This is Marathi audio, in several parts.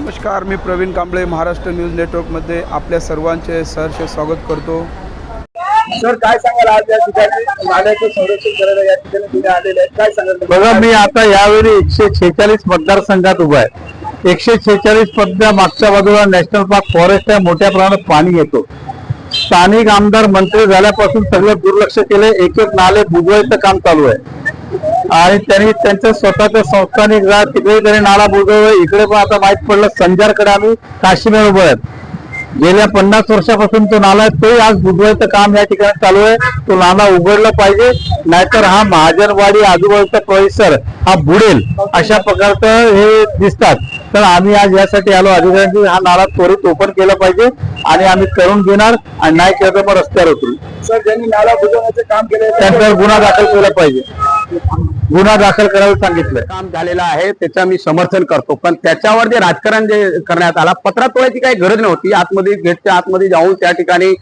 नमस्कार मी प्रवीण कांबळे महाराष्ट्र न्यूज नेटवर्कमध्ये आपल्या सर्वांचे सहर्ष स्वागत करतो. सर काय सांगाल आज या ठिकाणी? नाल्याचं संरक्षण करायला या ठिकाणी तुम्ही आलेले आहेत. काय सांगाल बघा मी आता यावेळी एकशे छेचाळीस मतदारसंघात उभा आहे. एकशे छेचाळीस पदच्या मागच्या बाजूला नॅशनल पार्क फॉरेस्ट आहे मोठ्या प्रमाणात पाणी येतो. स्थानिक आमदार मंत्री झाल्यापासून सगळं दुर्लक्ष केले एक एक नाले बुजवायचं काम चालू आहे. आणि त्यांनी त्यांच्या स्वतःच्या संस्थानिक जा तिकडे त्यांनी नाला बुजवलं इकडे पण आता माहीत पडलं संजारकडे आम्ही काशीमेर उभे आहेत गेल्या पन्नास वर्षापासून तो नाला आहे तोही आज बुजवायचं काम या ठिकाणी चालू आहे. तो नाला उघडला पाहिजे नाहीतर हा महाजनवाडी आजूबाजूचा परिसर हा बुडेल अशा प्रकारचं हे दिसतात. तर आम्ही आज यासाठी आलो. अधिकाऱ्यांनी हा नाला त्वरित ओपन केला पाहिजे आणि आम्ही करून घेणार आणि नाही केलं तर मग रस्त्यावर उतरू. सर ज्यांनी नाला बुजवण्याचं काम केलं त्यांच्यावर गुन्हा दाखल केला पाहिजे. गुन्हा दाखल करायला सांगितलंय. काम झालेलं आहे त्याचं मी समर्थन करतो. पण त्याच्यावर जे राजकारण जे करण्यात आला पत्रात तोडायची काही गरज नव्हती. आतमध्ये गेटच्या आतमध्ये जाऊन त्या ठिकाणी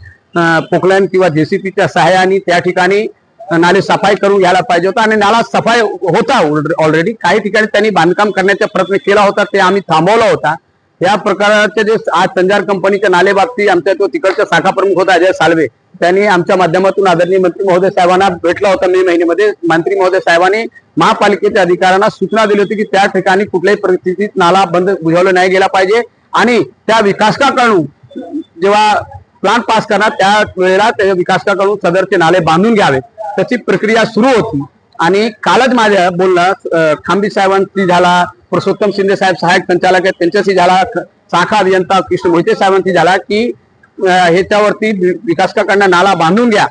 पोकलॅन किंवा जेसीपीच्या सहाय्याने त्या ठिकाणी नाले सफाई करून घ्यायला पाहिजे होता. आणि नाला सफाई होता ऑलरेडी काही ठिकाणी त्यांनी बांधकाम करण्याचा प्रयत्न केला होता ते आम्ही थांबवला होता. या प्रकारचे जे आज संजार कंपनीच्या नाले बाबतीत आमच्या तो तिकडचा शाखा प्रमुख होता अजय साळवे त्यांनी आमच्या माध्यमातून आदरणीय मंत्री महोदय साहेबांना भेटला होता मे महिन्यामध्ये. मंत्री महोदय साहेबांनी महापालिकेच्या अधिकाऱ्यांना सूचना दिली होती की त्या ठिकाणी कुठल्याही परिस्थितीत नाला बंद बुजवला नाही गेला पाहिजे. आणि त्या विकासकाकडून जेव्हा प्लान पास करणार त्या वेळेला त्या विकासकाकडून सदरचे नाले बांधून घ्यावे त्याची प्रक्रिया सुरू होती. आणि कालच माझ्या बोलणं खांबी साहेबांशी झाला पुरुषोत्तम शिंदे साहेब सहाय्यक संचालक आहेत त्यांच्याशी झाला शाखा अभियंता कृष्ण मोहिते साहेबांशी झाला की ह्याच्यावरती विकासकाकडनं नाला बांधून घ्या.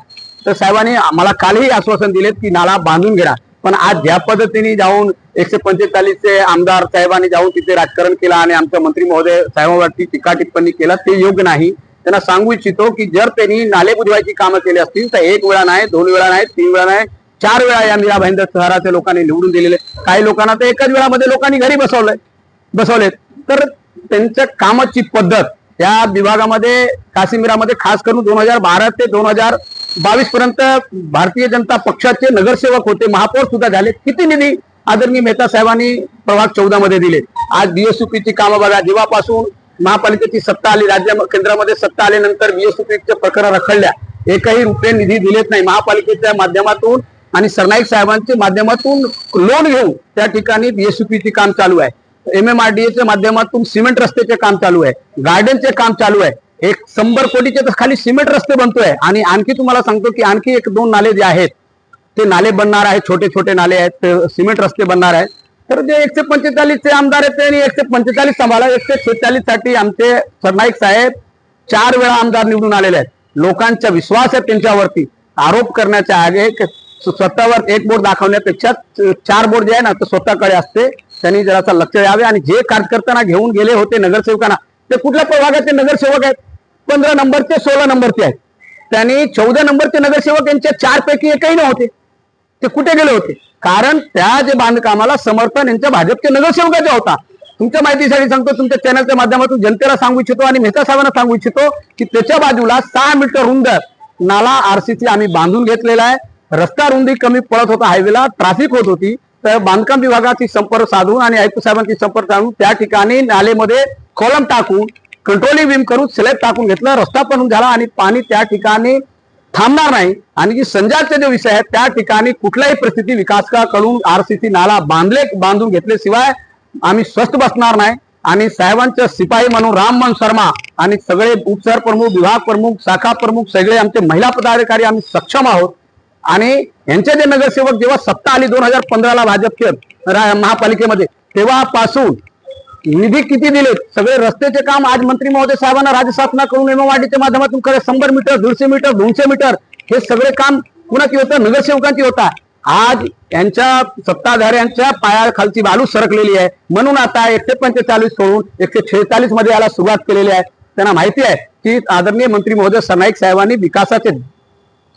तर साहेबांनी मला कालही आश्वासन दिलेत की नाला बांधून घ्या पण आज ज्या पद्धतीने जाऊन एकशे पंचेचाळीसचे आमदार साहेबांनी जाऊन तिथे राजकारण केलं आणि आमच्या मंत्री महोदय साहेबांवरती टीका टिप्पणी केला ते योग्य नाही. त्यांना सांगू इच्छितो की जर त्यांनी नाले बुजवायची कामं केली असतील तर एक वेळा नाही दोन वेळा नाही तीन वेळा नाही चार वेळा या मीरा भाईंदर शहराच्या लोकांनी निवडून दिलेले. काही लोकांना तर एकाच वेळामध्ये लोकांनी घरी बसवलंय बसवलेत. तर त्यांच्या कामाची पद्धत या विभागामध्ये काश्मीरामध्ये खास करून दोन हजार बारा ते दोन हजार बावीस पर्यंत भारतीय जनता पक्षाचे नगरसेवक होते महापौर सुद्धा झाले. किती निधी आदरणीय मेहता साहेबांनी प्रभाग चौदा मध्ये दिले. आज बीएसयूपीची कामं बघा जेव्हापासून महापालिकेची सत्ता आली राज्य केंद्रामध्ये सत्ता आल्यानंतर बीएसयूपीचे प्रकरण रखडल्या. एकही रुपये निधी दिलेत नाही. महापालिकेच्या माध्यमातून आणि सरनाईक साहेबांच्या माध्यमातून लोन घेऊन त्या ठिकाणी बीएसयूपीचे काम चालू आहे. एम एम आर डी एच्या माध्यमातून सिमेंट रस्त्याचे काम चालू आहे. गार्डनचे काम चालू आहे. एक शंभर कोटीचे तर खाली सिमेंट रस्ते बनतोय. आणि आणखी तुम्हाला सांगतो की आणखी एक दोन नाले जे आहेत ते नाले बनणार आहेत छोटे छोटे नाले आहेत सिमेंट रस्ते बनणार आहेत. तर ते एकशे पंचेचाळीसचे आमदार आहेत त्यांनी एकशे पंचेचाळीस सांभाळा एकशे शेहेचाळीससाठी आमचे सरनाईक साहेब चार वेळा आमदार निवडून आलेले आहेत. लोकांचा विश्वास आहे त्यांच्यावरती. आरोप करण्याच्या आगे स्वतःवर एक बोर्ड दाखवण्यापेक्षा चार बोर्ड जे आहे ना ते स्वतःकडे असते. त्यांनी जरासा लक्ष द्यावे आणि जे कार्यकर्त्यांना घेऊन गेले होते नगरसेवकांना ते कुठल्या प्रभागाचे नगरसेवक आहेत? पंधरा नंबरचे सोळा नंबरचे आहेत. त्यांनी चौदा नंबरचे नगरसेवक यांच्या चार पैकी एकही नव्हते. ते कुठे गेले होते? कारण त्या जे बांधकामाला समर्थन यांच्या भाजपच्या नगरसेवकाचा होता. तुमच्या माहितीसाठी सांगतो तुमच्या चॅनलच्या माध्यमातून जनतेला सांगू इच्छितो आणि मेहता साहेबांना सांगू इच्छितो की त्याच्या बाजूला सहा मीटर रुंद नाला आरसीसी आम्ही बांधून घेतलेला आहे. रस्ता रुंदी कमी पडत होता हायवेला ट्रॅफिक होत होती. तर बांधकाम विभागाची संपर्क साधून आणि आयुक्त साहेबांची संपर्क साधून त्या ठिकाणी नालेमध्ये कोलम टाकून कंट्रोलिंग विम करून स्लॅब टाकून घेतला. रस्ता पण झाला आणि पाणी त्या ठिकाणी थांबणार नाही. आणि जी संजाचे जे विषय आहेत त्या ठिकाणी कुठल्याही परिस्थिती विकासकाकडून आरसीसी नाला बांधले बांधून घेतल्याशिवाय आम्ही स्वस्थ बसणार नाही. आणि साहेबांचे सिपाही म्हणून राममन शर्मा आणि सगळे उपसर प्रमुख विभाग प्रमुख शाखा प्रमुख सगळे आमचे महिला पदाधिकारी आम्ही सक्षम आहोत. आणि यांचे जे नगरसेवक जेव्हा सत्ता आली दोन हजार पंधराला भाजपचे महापालिकेमध्ये तेव्हापासून निधी किती दिलेत? सगळे रस्त्याचे काम आज मंत्री महोदय साहेबांना राज्य शासनाकडून एमओआरडीच्या माध्यमातून करे शंभर मीटर दीडशे मीटर दोनशे मीटर हे सगळे काम कुणाची होतं? नगरसेवकांची होता. आज यांच्या सत्ताधाऱ्यांच्या पायाखालची बालू सरकलेली आहे. म्हणून आता एकशे पंचेचाळीस सोडून एकशे छेचाळीसमध्ये याला सुरुवात केलेली आहे. त्यांना माहिती आहे की आदरणीय मंत्री महोदय सरनाईक साहेबांनी विकासाचे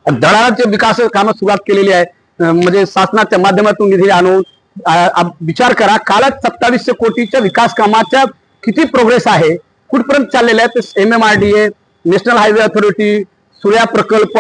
दळाचे विकास कामं सुरुवात केलेली आहे. म्हणजे शासनाच्या माध्यमातून निधी आणून विचार करा कालच सत्तावीसशे कोटीच्या विकास कामाच्या किती प्रोग्रेस आहे? कुठपर्यंत चाललेले आहे M M R D A national highway authority Surya प्रकल्प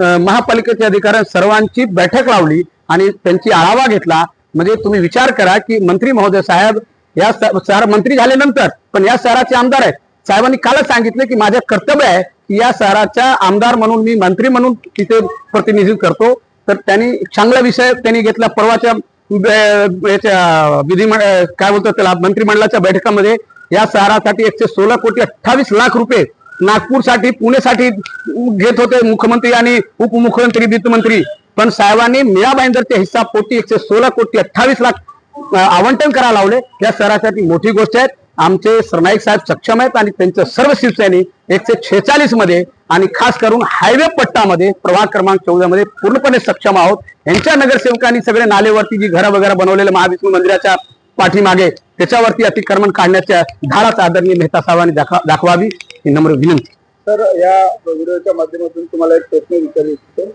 महापालिकेच्या अधिकाऱ्यांनी सर्वांची बैठक लावली आणि त्यांची आढावा घेतला. म्हणजे तुम्ही विचार करा की मंत्री महोदय साहेब या शहर मंत्री झाल्यानंतर पण या शहराचे आमदार आहेत. साहेबांनी कालच सांगितलं की माझं कर्तव्य आहे की या शहराच्या आमदार म्हणून मी मंत्री म्हणून तिथे प्रतिनिधित्व करतो. तर त्यांनी चांगला विषय त्यांनी घेतला. परवाच्या याच्या विधिमंडळ काय बोलतात त्याला मंत्रिमंडळाच्या बैठकामध्ये या शहरासाठी एकशे सोळा कोटी अठ्ठावीस लाख रुपये नागपूरसाठी पुणेसाठी घेत होते मुख्यमंत्री आणि उपमुख्यमंत्री वित्तमंत्री पण साहेबांनी मीरा भाईंदरच्या हिस्सा पोटी एकशे सोळा कोटी अठ्ठावीस लाख आवंटन करायला लावले. या शहरासाठी मोठी गोष्ट आहे. आमचे सरनाईक साहेब सक्षम आहेत आणि त्यांचं सर्व शिवसैनिक एकशे छेचाळीसमध्ये आणि खास करून हायवे पट्टामध्ये प्रभाग क्रमांक चौदा मध्ये पूर्णपणे सक्षम आहोत. यांच्या नगरसेवकांनी सगळे नालेवरती जी घरं वगैरे बनवलेले महाविष्णू मंदिराच्या पाठीमागे त्याच्यावरती अतिक्रमण काढण्याच्या धाराच आदरणीय मेहता साहेबांनी दाखवा- दाखवावी. ही नम्र विनंती. तर या व्हिडिओच्या माध्यमातून तुम्हाला एक प्रश्न विचारू इच्छितो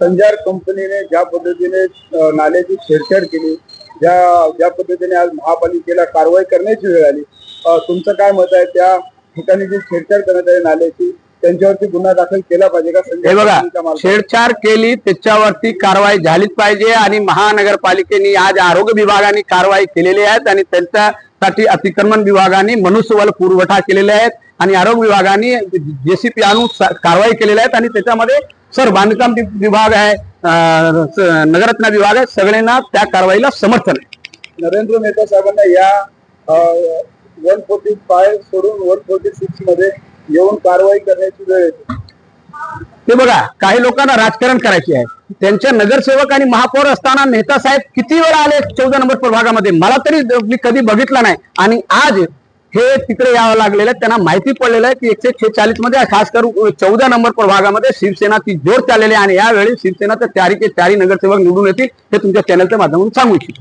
संजार कंपनीने ज्या पद्धतीने नाल्याची छेडछाड केली ज्या ज्या पद्धतीने आज महापालिकेला कारवाई करण्याची वेळ आली तुमचं काय मत आहे त्या ठिकाणी जी छेडछाड करण्यात आली नाल्याची त्यांच्यावरती गुन्हा दाखल केला पाहिजे का हे बघा? छेडछाड केली त्याच्यावरती कारवाई झालीच पाहिजे आणि महानगरपालिकेने आज आरोग्य विभागाने कारवाई केलेली आहेत आणि त्यांच्यासाठी अतिक्रमण विभागाने मनुष्यबळ पुरवठा केलेले आहेत आणि आरोग्य विभागाने जेसीपी आणून कारवाई केलेल्या आहेत आणि त्याच्यामध्ये सर बांधकाम विभाग आहे नगररत्न विभाग आहे सगळ्यांना त्या कारवाईला समर्थन आहे. नरेंद्र मेहता साहेबांना या वन फोर्टी फाय सोडून वन फोर्टी सिक्समध्ये येऊन कारवाई करण्याची वेळ येते. ते बघा काही लोकांना राजकारण करायचे आहे. त्यांच्या नगरसेवक आणि महापौर असताना मेहता साहेब किती वेळा आले चौदा नंबर प्रभागामध्ये? मला तरी मी कधी बघितलं नाही. आणि आज हे तिकडे यावं लागलेलं आहे त्यांना माहिती पडलेलं आहे की एकशे छेचाळीसमध्ये खास करून चौदा नंबर प्रभागामध्ये शिवसेना ती जोर चाललेली आहे. आणि यावेळी शिवसेना शिवसेनाच्या चारीचे चारी नगरसेवक निवडून येतील हे तुमच्या चॅनलच्या माध्यमातून सांगू इच्छितो.